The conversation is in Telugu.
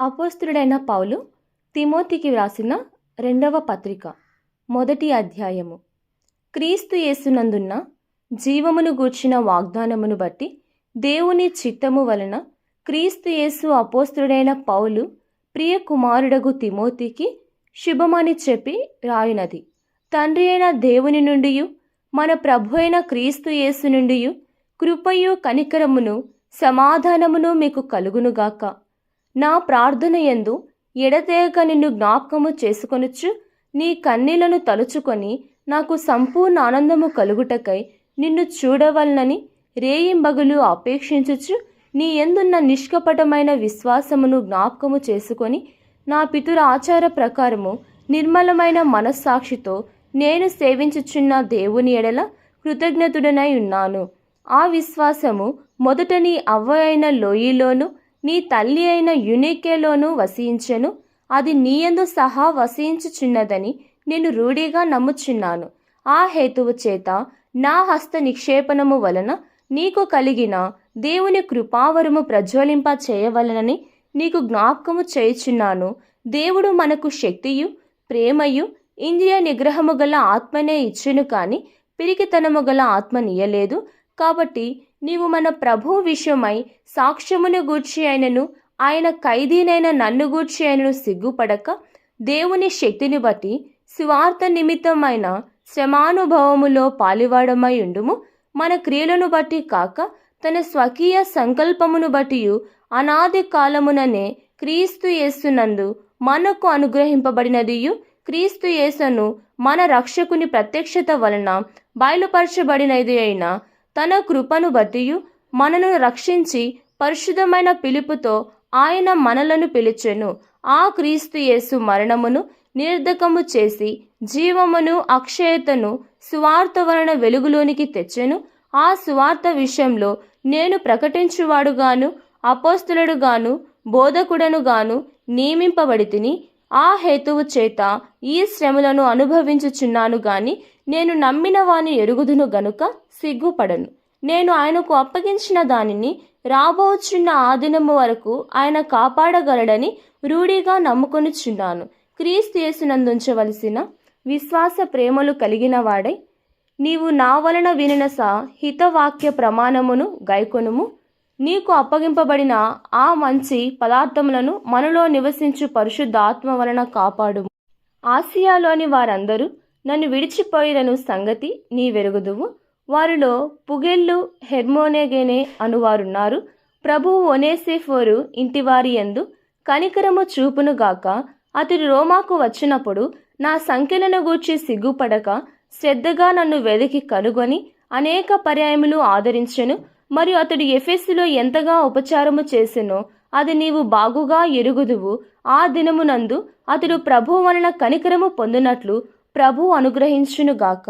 అపోస్తుడైన పౌలు తిమోతికి వ్రాసిన రెండవ పత్రిక మొదటి అధ్యాయము. క్రీస్తు యేసునందున్న జీవమును గూర్చిన వాగ్దానమును బట్టి దేవుని చిత్తము వలన క్రీస్తు యేసు అపోస్తుడైన పౌలు ప్రియ కుమారుడగు తిమోతికి శుభమని చెప్పి రాయునది. తండ్రి అయిన దేవుని నుండి మన ప్రభు అయిన క్రీస్తు యేసు నుండి కృపయు కనికరమును సమాధానమును మీకు కలుగునుగాక. నా ప్రార్థన యందు ఎడతెగక నిన్ను జ్ఞాపకము చేసుకొనుచు నీ కన్నీలను తలుచుకొని నాకు సంపూర్ణ ఆనందము కలుగుటకై నిన్ను చూడవలనని రేయింబగులు అపేక్షించుచు నీ ఎందున్న నిష్కపటమైన విశ్వాసమును జ్ఞాపకము చేసుకొని నా పితుర ఆచార ప్రకారము నిర్మలమైన మనస్సాక్షితో నేను సేవించుచున్న దేవుని ఎడల కృతజ్ఞతుడనై ఉన్నాను. ఆ విశ్వాసము మొదట నీ అవ్వ అయిన లోయలోనూ నీ తల్లి అయిన యునికేలోనూ వసించెను అది నీయందు సహా వసించుచున్నదని నేను రూఢిగా నమ్ముచున్నాను. ఆ హేతువు చేత నా హస్త నిక్షేపణము వలన నీకు కలిగిన దేవుని కృపావరము ప్రజ్వలింప చేయవలనని నీకు జ్ఞాపకము చేయుచున్నాను. దేవుడు మనకు శక్తియు ప్రేమయు ఇంద్రియ నిగ్రహము గల ఆత్మనే ఇచ్చును కాని పిరికితనము గల ఆత్మనియలేదు కాబట్టి నీవు మన ప్రభు విషయమై సాక్ష్యమును గూర్చి అయినను ఆయన ఖైదీనైన నన్ను గూర్చి అయినను సిగ్గుపడక దేవుని శక్తిని బట్టి స్వార్థ నిమిత్తమైన శ్రమానుభవములో పాలివాడమై ఉండుము. మన క్రియలను బట్టి కాక తన స్వకీయ సంకల్పమును బట్టి అనాది కాలముననే క్రీస్తు యేసునందు మనకు అనుగ్రహింపబడినదియు. క్రీస్తు యేసును మన రక్షకుని ప్రత్యక్షత వలన బయలుపరచబడినది అయిన తన కృపను బట్టియు మనను రక్షించి పరిశుద్ధమైన పిలుపుతో ఆయన మనలను పిలిచెను. ఆ క్రీస్తు యేసు మరణమును నిర్ధకము చేసి జీవమును అక్షయతను సువార్త వలన వెలుగులోనికి తెచ్చెను. ఆ సువార్త విషయంలో నేను ప్రకటించువాడుగాను అపోస్తులుడుగాను బోధకుడనుగాను నియమింపబడి తిని ఆ హేతువు చేత ఈ శ్రమలను అనుభవించుచున్నాను గాని నేను నమ్మిన వాని ఎరుగుదును గనుక సిగ్గుపడను. నేను ఆయనకు అప్పగించిన దానిని రాబోచున్న ఆ దినము వరకు ఆయన కాపాడగలడని రూఢిగా నమ్ముకొనిచున్నాను. క్రీస్తు యేసునందుంచవలసిన విశ్వాస ప్రేమలు కలిగిన వాడై నీవు నా వలన వినిన సా హితవాక్య ప్రమాణమును గైకొనుము. నీకు అప్పగింపబడిన ఆ మంచి పదార్థములను మనలో నివసించు పరిశుద్ధాత్మ వలన కాపాడు ఆసియాలోని వారందరూ నన్ను విడిచిపోయిన సంగతి నీ వెరుగుదువు వారిలో పుగెళ్ళు హెర్మోనేగేనే అనువారున్నారు. ప్రభువు ఒనేసేఫోరు ఇంటివారి ఎందు కనికరము చూపునుగాక అతడు రోమాకు వచ్చినప్పుడు నా సంఖ్యలను గూర్చి సిగ్గుపడక శ్రద్ధగా నన్ను వెదికి కనుగొని అనేక పర్యాయములు ఆదరించెను. మరియు అతడు ఎఫెస్సులో ఎంతగా ఉపచారము చేసెనో అది నీవు బాగుగా ఎరుగుదువు. ఆ దినమునందు అతడు ప్రభు వలన కనికరము పొందినట్లు ప్రభు అనుగ్రహించునుగాక.